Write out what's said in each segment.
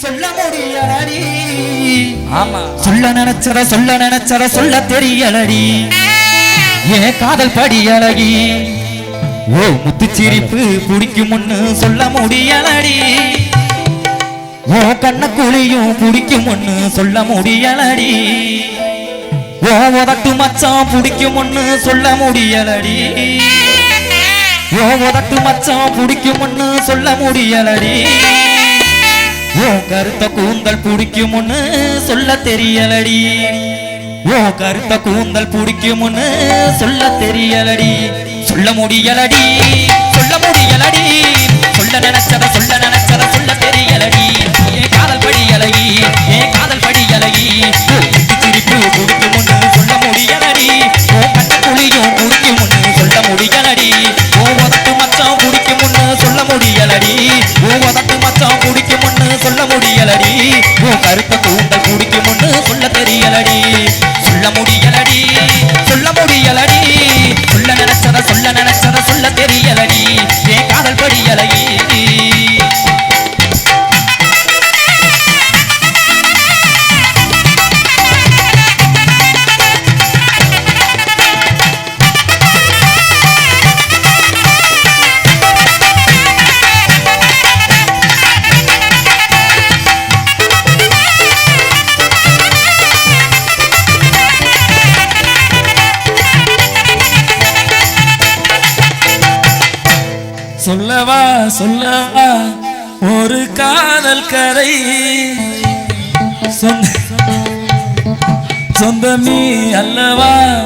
சொல்ல முடியலடி. ஆமா. சொல்ல நினைச்சத சொல்ல நினைச்சத சொல்ல தெரியலடி. ஏன் காதல் படி அழகி ஓ முத்துச்சிரிப்பு பிடிக்கும் முன்னு சொல்ல முடியலடி. ஓ கண்ண குழியும் பிடிக்கும் ஒண்ணு சொல்ல முடியலடி. ஓ உதட்டு மச்சான் பிடிக்கும் ஒண்ணு சொல்ல முடியலடி. ஓ உதட்டு மச்சான் பிடிக்கும் ஒண்ணு சொல்ல முடியலடி. ஓ கருத்த கூந்தல் பிடிக்கும்னு சொல்ல தெரியலடி. ஓ கருத்த கூந்தல் பிடிக்கும்னு சொல்ல தெரியலடி. சொல்ல முடியலடி. சொல்ல முடியலடி. சொல்ல நினைச்சத சொல்ல நினை சொல்லவா சொல்லவா? ஒரு காதல் கதை. சொந்த அல்லவா?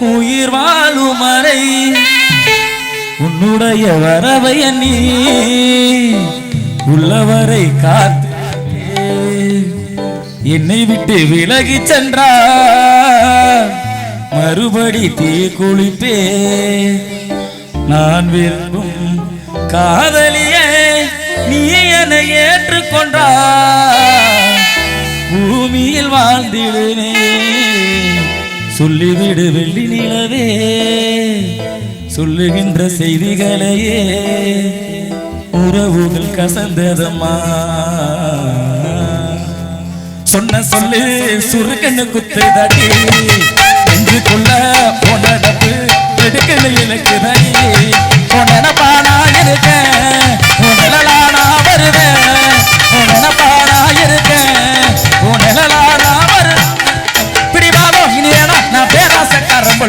உயிர் வாழும் அறை. உன்னுடைய வரவை நீ உள்ளவரை காத்து. என்னை விட்டு விலகி சென்றா. மறுபடி தீ குளிப்பே. நான் விரும்பும் காதலியே நீ என்னை ஏற்றுக்கொண்டா பூமியில் வாழ்ந்திடுனே சொல்லிவிடு வெள்ளி நிலவே. சொல்லுகின்ற செய்திகளையே. உறவுகள் கசந்ததம்மா. சொன்ன சொல்லு சுருக்கன்னு குத்துதடி என்று கொள்ள உன்னடப்பு எடுக்கலை எனக்கு தடி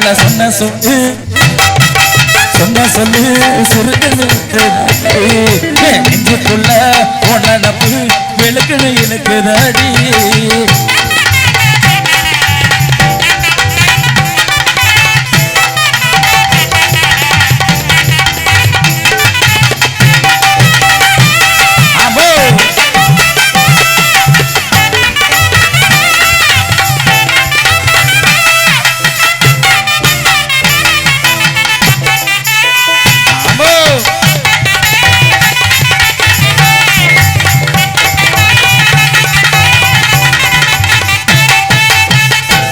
சொல்ல சொன்ன சொல்லு. சொன்ன சொல்லு சுருக்கன்னு நெஞ்சுக்குள்ள உன்னடப்பு விளக்குன்னு எனக்கு தடி